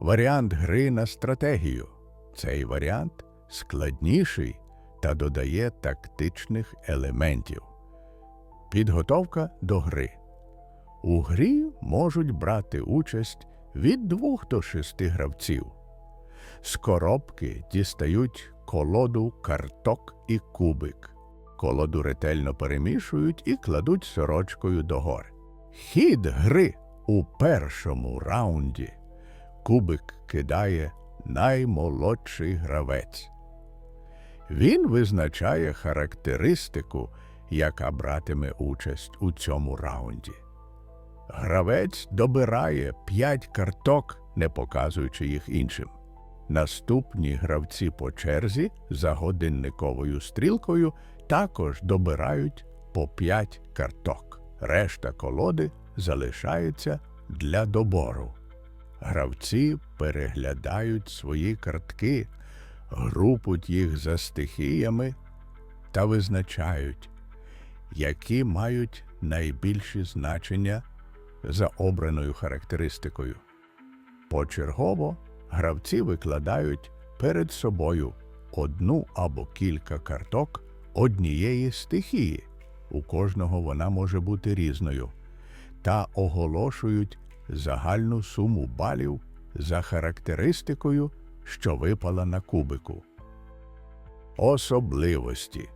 Варіант гри на стратегію. Цей варіант складніший та додає тактичних елементів. Підготовка до гри. У грі можуть брати участь від двох до шести гравців. З коробки дістають колоду карток і кубик. Колоду ретельно перемішують і кладуть сорочкою догори. Хід гри у першому раунді. Кубик кидає наймолодший гравець. Він визначає характеристику, яка братиме участь у цьому раунді. Гравець добирає п'ять карток, не показуючи їх іншим. Наступні гравці по черзі за годинниковою стрілкою також добирають по п'ять карток. Решта колоди залишається для добору. Гравці переглядають свої картки, групуть їх за стихіями та визначають, які мають найбільші значення за обраною характеристикою. Почергово гравці викладають перед собою одну або кілька карток однієї стихії, у кожного вона може бути різною, та оголошують загальну суму балів за характеристикою, що випала на кубику. Особливості.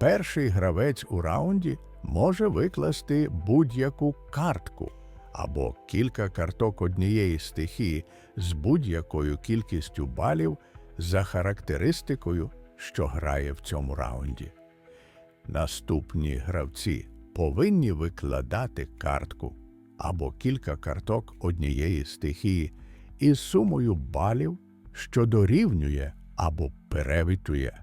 Перший гравець у раунді може викласти будь-яку картку або кілька карток однієї стихії з будь-якою кількістю балів за характеристикою, що грає в цьому раунді. Наступні гравці повинні викладати картку або кілька карток однієї стихії із сумою балів, що дорівнює або перевитує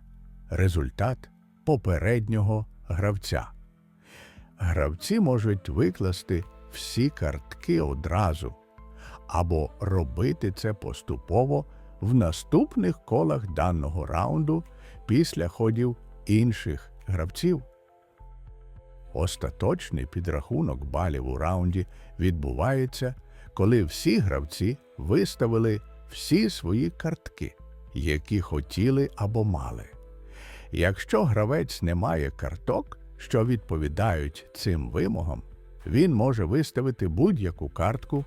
результат попереднього гравця. Гравці можуть викласти всі картки одразу або робити це поступово в наступних колах даного раунду після ходів інших гравців. Остаточний підрахунок балів у раунді відбувається, коли всі гравці виставили всі свої картки, які хотіли або мали. Якщо гравець не має карток, що відповідають цим вимогам, він може виставити будь-яку картку,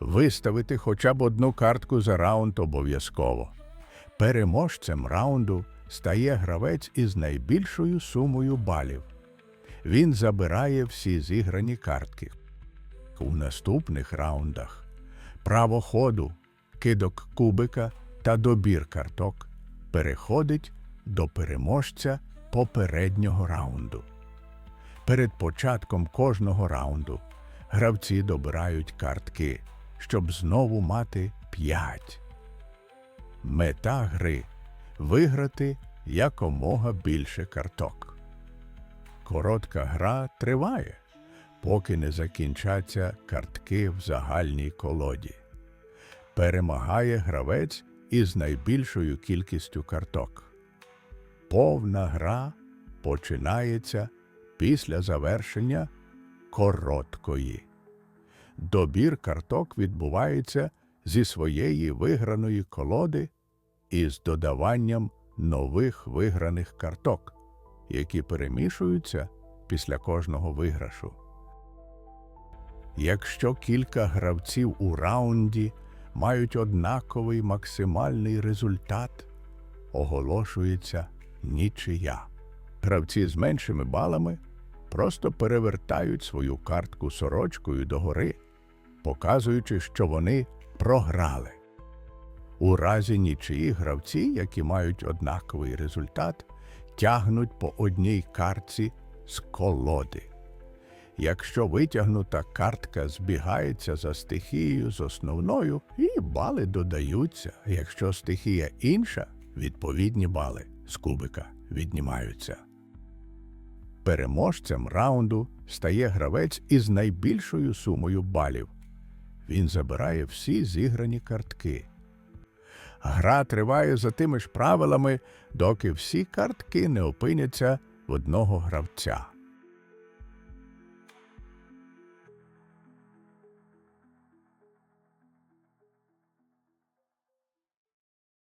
виставити хоча б одну картку за раунд обов'язково. Переможцем раунду стає гравець із найбільшою сумою балів. Він забирає всі зіграні картки. У наступних раундах право ходу, кидок кубика та добір карток переходить до переможця попереднього раунду. Перед початком кожного раунду гравці добирають картки, щоб знову мати 5. Мета гри виграти якомога більше карток. Коротка гра триває, поки не закінчаться картки в загальній колоді. Перемагає гравець із найбільшою кількістю карток. Повна гра починається після завершення короткої. Добір карток відбувається зі своєї виграної колоди із додаванням нових виграних карток, які перемішуються після кожного виграшу. Якщо кілька гравців у раунді мають однаковий максимальний результат, оголошується нічия. Гравці з меншими балами просто перевертають свою картку сорочкою догори, показуючи, що вони програли. У разі нічиї гравці, які мають однаковий результат, тягнуть по одній картці з колоди. Якщо витягнута картка збігається за стихією з основною, і бали додаються. Якщо стихія інша, відповідні бали з кубика віднімаються. Переможцем раунду стає гравець із найбільшою сумою балів. Він забирає всі зіграні картки. Гра триває за тими ж правилами, доки всі картки не опиняться в одного гравця.